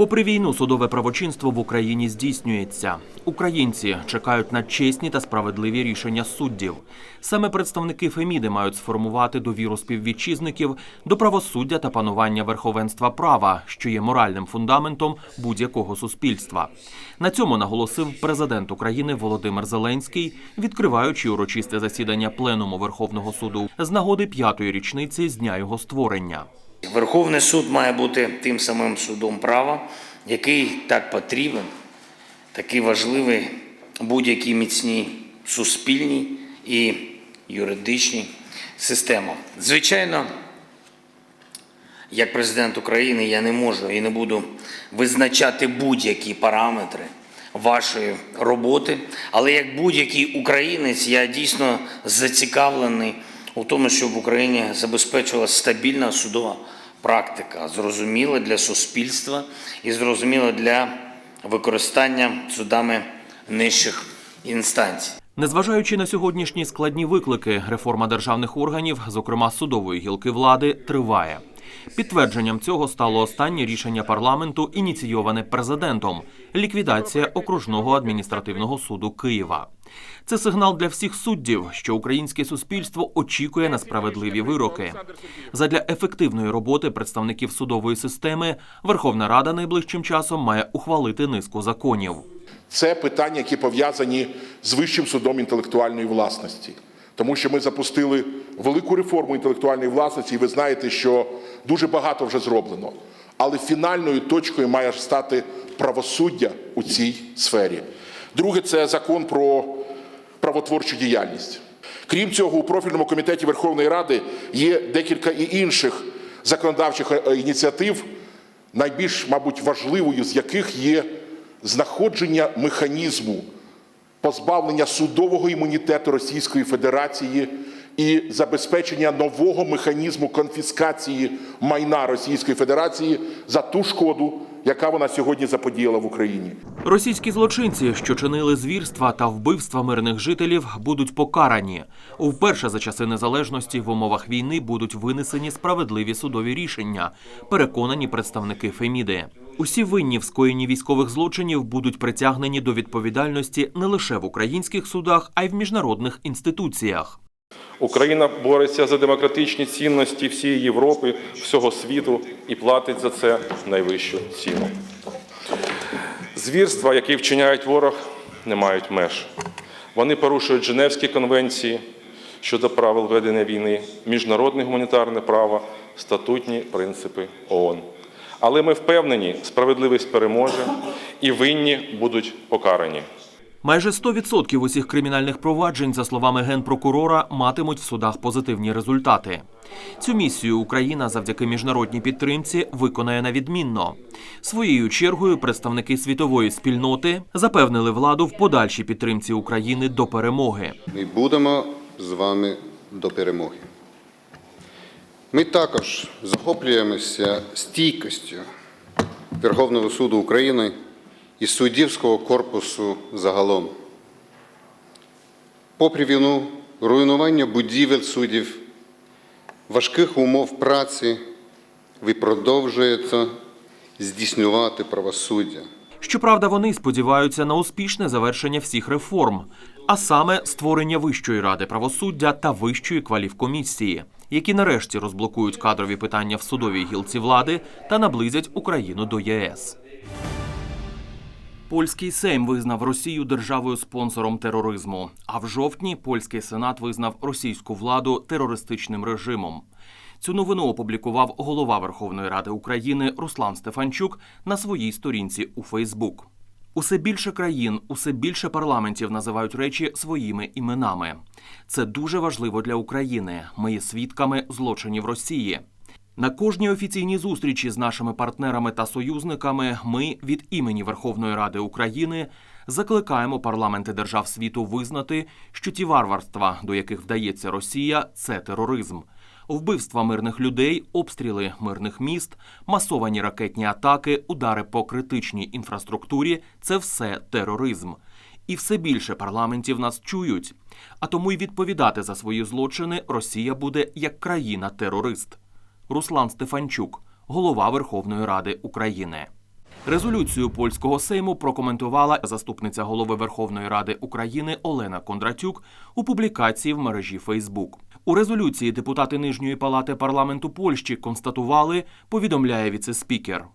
Попри війну, судове правочинство в Україні здійснюється. Українці чекають на чесні та справедливі рішення суддів. Саме представники Феміди мають сформувати довіру співвітчизників до правосуддя та панування верховенства права, що є моральним фундаментом будь-якого суспільства. На цьому наголосив президент України Володимир Зеленський, відкриваючи урочисте засідання пленуму Верховного суду з нагоди п'ятої річниці з дня його створення. Верховний суд має бути тим самим судом права, який так потрібен, такий важливий будь-якій міцній суспільній і юридичній системі. Звичайно, як президент України я не можу і не буду визначати будь-які параметри вашої роботи, але як будь-який українець я дійсно зацікавлений у тому, щоб в Україні забезпечувалася стабільна судова практика, зрозуміла для суспільства і зрозуміла для використання судами нижчих інстанцій. Незважаючи на сьогоднішні складні виклики, реформа державних органів, зокрема судової гілки влади, триває. Підтвердженням цього стало останнє рішення парламенту, ініційоване президентом ліквідація окружного адміністративного суду Києва. Це сигнал для всіх суддів, що українське суспільство очікує на справедливі вироки. Задля ефективної роботи представників судової системи Верховна Рада найближчим часом має ухвалити низку законів. Це питання, які пов'язані з Вищим судом інтелектуальної власності. Тому що ми запустили велику реформу інтелектуальної власності, і ви знаєте, що дуже багато вже зроблено. Але фінальною точкою має стати правосуддя у цій сфері. Друге, це закон про правотворчу діяльність. Крім цього, у профільному комітеті Верховної Ради є декілька і інших законодавчих е, ініціатив, найбільш, мабуть, важливою з яких є знаходження механізму позбавлення судового імунітету Російської Федерації і забезпечення нового механізму конфіскації майна Російської Федерації за ту шкоду, яка вона сьогодні заподіяла в Україні. Російські злочинці, що чинили звірства та вбивства мирних жителів, будуть покарані. Вперше за часи незалежності в умовах війни будуть винесені справедливі судові рішення. Переконані представники Феміди. Усі винні в скоєнні військових злочинів будуть притягнені до відповідальності не лише в українських судах, а й в міжнародних інституціях. Україна бореться за демократичні цінності всієї Європи, всього світу і платить за це найвищу ціну. Звірства, які вчиняють ворог, не мають меж. Вони порушують Женевські конвенції щодо правил ведення війни, міжнародне гуманітарне право, статутні принципи ООН. Але ми впевнені, справедливість переможе і винні будуть покарані. Майже 100% усіх кримінальних проваджень, за словами генпрокурора, матимуть в судах позитивні результати. Цю місію Україна завдяки міжнародній підтримці виконає на відмінно. Своєю чергою представники світової спільноти запевнили владу в подальшій підтримці України до перемоги. Ми будемо з вами до перемоги. Ми також захоплюємося стійкістю Верховного суду України і суддівського корпусу загалом. Попри війну, руйнування будівель суддів, важких умов праці, ви продовжуєте здійснювати правосуддя. Щоправда, вони сподіваються на успішне завершення всіх реформ, а саме створення Вищої ради правосуддя та Вищої кваліфкомісії, які нарешті розблокують кадрові питання в судовій гілці влади та наблизять Україну до ЄС. Польський Сейм визнав Росію державою спонсором тероризму. А в жовтні польський сенат визнав російську владу терористичним режимом. Цю новину опублікував голова Верховної Ради України Руслан Стефанчук на своїй сторінці у Фейсбук. Усе більше країн, усе більше парламентів називають речі своїми іменами. Це дуже важливо для України. Ми є свідками злочинів Росії. На кожній офіційній зустрічі з нашими партнерами та союзниками ми від імені Верховної Ради України закликаємо парламенти держав світу визнати, що ті варварства, до яких вдається Росія, це тероризм. Вбивства мирних людей, обстріли мирних міст, масовані ракетні атаки, удари по критичній інфраструктурі це все тероризм. І все більше парламентів нас чують. А тому й відповідати за свої злочини Росія буде як країна-терорист. Руслан Стефанчук, голова Верховної Ради України. Резолюцію польського сейму прокоментувала заступниця голови Верховної Ради України Олена Кондратюк у публікації в мережі Фейсбук. У резолюції депутати нижньої палати парламенту Польщі констатували, повідомляє віцеспікер.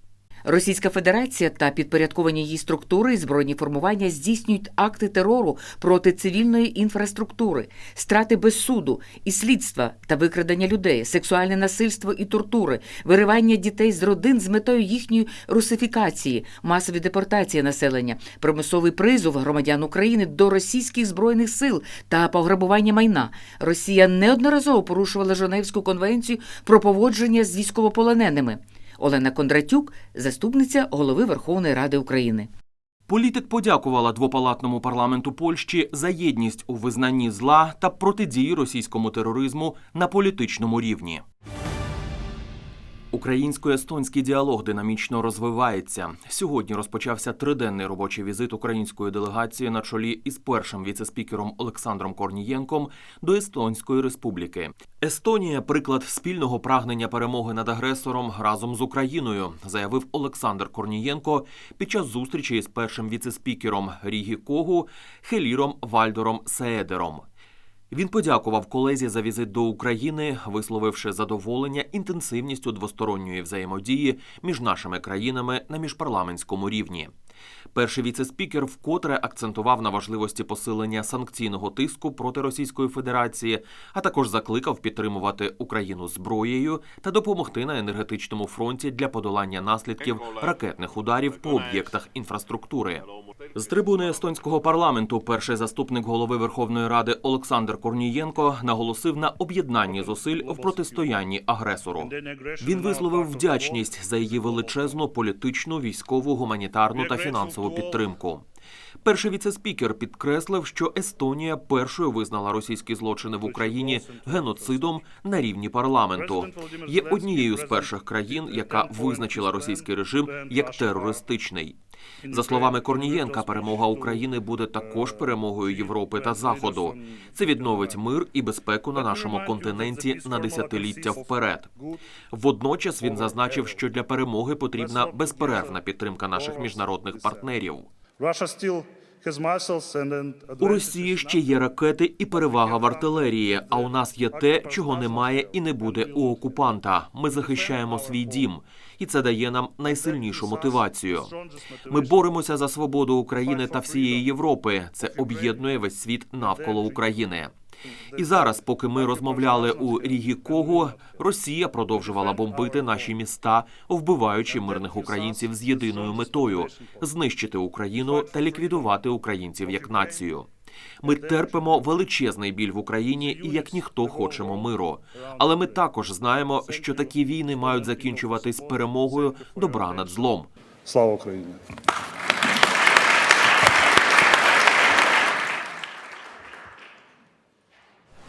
Російська Федерація та підпорядковані її структури і збройні формування здійснюють акти терору проти цивільної інфраструктури, страти без суду і слідства та викрадення людей, сексуальне насильство і тортури, виривання дітей з родин з метою їхньої русифікації, масові депортації населення, примусовий призов громадян України до російських збройних сил та пограбування майна. Росія неодноразово порушувала Женевську конвенцію про поводження з військовополоненими. Олена Кондратюк, заступниця голови Верховної Ради України. Політик подякувала двопалатному парламенту Польщі за єдність у визнанні зла та протидії російському тероризму на політичному рівні. Українсько-естонський діалог динамічно розвивається. Сьогодні розпочався триденний робочий візит української делегації на чолі із першим віцеспікером Олександром Корнієнком до Естонської республіки. Естонія приклад спільного прагнення перемоги над агресором разом з Україною, заявив Олександр Корнієнко під час зустрічі із першим віцеспікером Рігі Когу Хеліром Вальдором Сеедером. Він подякував колезі за візит до України, висловивши задоволення інтенсивністю двосторонньої взаємодії між нашими країнами на міжпарламентському рівні. Перший віцеспікер вкотре акцентував на важливості посилення санкційного тиску проти Російської Федерації, а також закликав підтримувати Україну зброєю та допомогти на енергетичному фронті для подолання наслідків ракетних ударів по об'єктах інфраструктури. З трибуни естонського парламенту перший заступник голови Верховної Ради Олександр Корнієнко наголосив на об'єднанні зусиль в протистоянні агресору. Він висловив вдячність за її величезну політичну, військову, гуманітарну та фінансову підтримку. Перший віцеспікер підкреслив, що Естонія першою визнала російські злочини в Україні геноцидом на рівні парламенту. Є однією з перших країн, яка визначила російський режим як терористичний. За словами Корнієнка, перемога України буде також перемогою Європи та Заходу. Це відновить мир і безпеку на нашому континенті на десятиліття вперед. Водночас він зазначив, що для перемоги потрібна безперервна підтримка наших міжнародних партнерів. У Росії ще є ракети і перевага в артилерії. А у нас є те, чого немає і не буде у окупанта. Ми захищаємо свій дім, і це дає нам найсильнішу мотивацію. Ми боремося за свободу України та всієї Європи. Це об'єднує весь світ навколо України. І зараз, поки ми розмовляли у Рігі Кого, Росія продовжувала бомбити наші міста, вбиваючи мирних українців з єдиною метою знищити Україну та ліквідувати українців як націю. Ми терпимо величезний біль в Україні і як ніхто хочемо миру. Але ми також знаємо, що такі війни мають закінчуватись перемогою добра над злом. Слава Україні!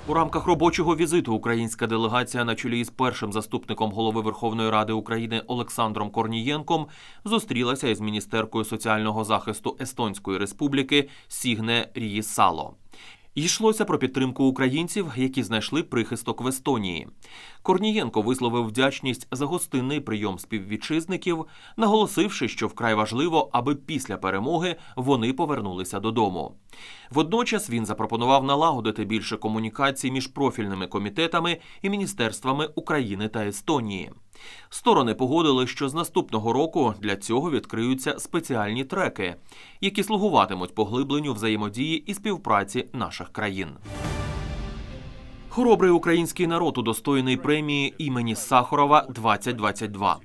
У рамках робочого візиту українська делегація на чолі із першим заступником голови Верховної Ради України Олександром Корнієнком зустрілася із міністеркою соціального захисту Естонської Республіки Сігне Ріїсало. Йшлося про підтримку українців, які знайшли прихисток в Естонії. Корнієнко висловив вдячність за гостинний прийом співвітчизників, наголосивши, що вкрай важливо, аби після перемоги вони повернулися додому. Водночас він запропонував налагодити більше комунікацій між профільними комітетами і міністерствами України та Естонії. Сторони погодили, що з наступного року для цього відкриються спеціальні треки, які слугуватимуть поглибленню взаємодії і співпраці наших країн. Хоробрий український народ удостоєний премії імені Сахарова 2022.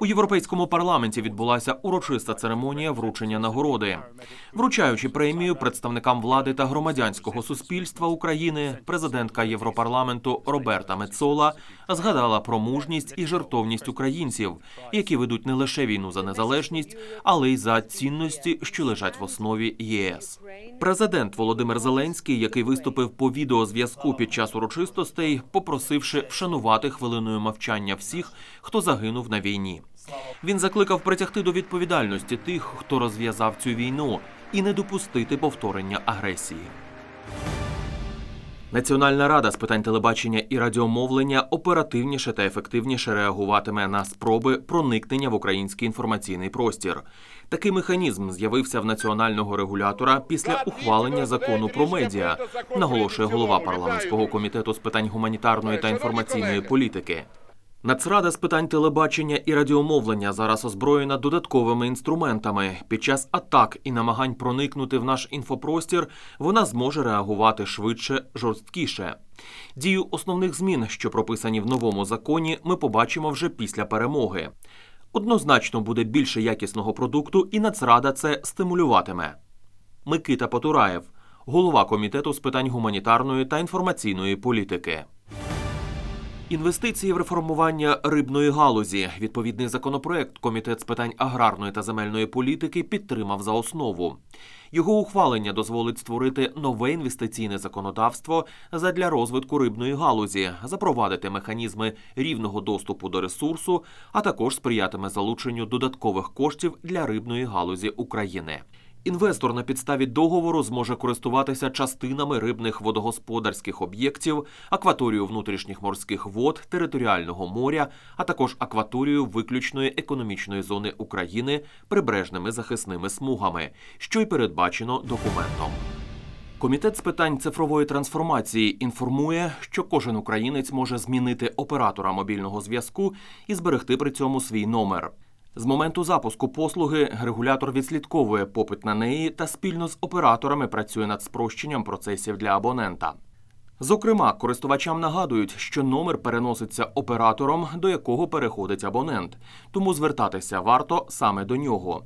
У європейському парламенті відбулася урочиста церемонія вручення нагороди. Вручаючи премію представникам влади та громадянського суспільства України, президентка Європарламенту Роберта Мецола згадала про мужність і жертовність українців, які ведуть не лише війну за незалежність, але й за цінності, що лежать в основі ЄС. Президент Володимир Зеленський, який виступив по відеозв'язку під час урочистостей, попросивши вшанувати хвилиною мовчання всіх, хто загинув на війні. Він закликав притягти до відповідальності тих, хто розв'язав цю війну, і не допустити повторення агресії. Національна рада з питань телебачення і радіомовлення оперативніше та ефективніше реагуватиме на спроби проникнення в український інформаційний простір. Такий механізм з'явився в національного регулятора після ухвалення закону про медіа, наголошує голова парламентського комітету з питань гуманітарної та інформаційної політики. Нацрада з питань телебачення і радіомовлення зараз озброєна додатковими інструментами. Під час атак і намагань проникнути в наш інфопростір вона зможе реагувати швидше, жорсткіше. Дію основних змін, що прописані в новому законі, ми побачимо вже після перемоги. Однозначно буде більше якісного продукту, і Нацрада це стимулюватиме. Микита Потураєв, голова комітету з питань гуманітарної та інформаційної політики. Інвестиції в реформування рибної галузі. Відповідний законопроект Комітет з питань аграрної та земельної політики підтримав за основу. Його ухвалення дозволить створити нове інвестиційне законодавство задля розвитку рибної галузі, запровадити механізми рівного доступу до ресурсу, а також сприятиме залученню додаткових коштів для рибної галузі України. Інвестор на підставі договору зможе користуватися частинами рибних водогосподарських об'єктів, акваторію внутрішніх морських вод, територіального моря, а також акваторію виключної економічної зони України прибережними захисними смугами, що й передбачено документом. Комітет з питань цифрової трансформації інформує, що кожен українець може змінити оператора мобільного зв'язку і зберегти при цьому свій номер. З моменту запуску послуги регулятор відслідковує попит на неї та спільно з операторами працює над спрощенням процесів для абонента. Зокрема, користувачам нагадують, що номер переноситься оператором, до якого переходить абонент, тому звертатися варто саме до нього.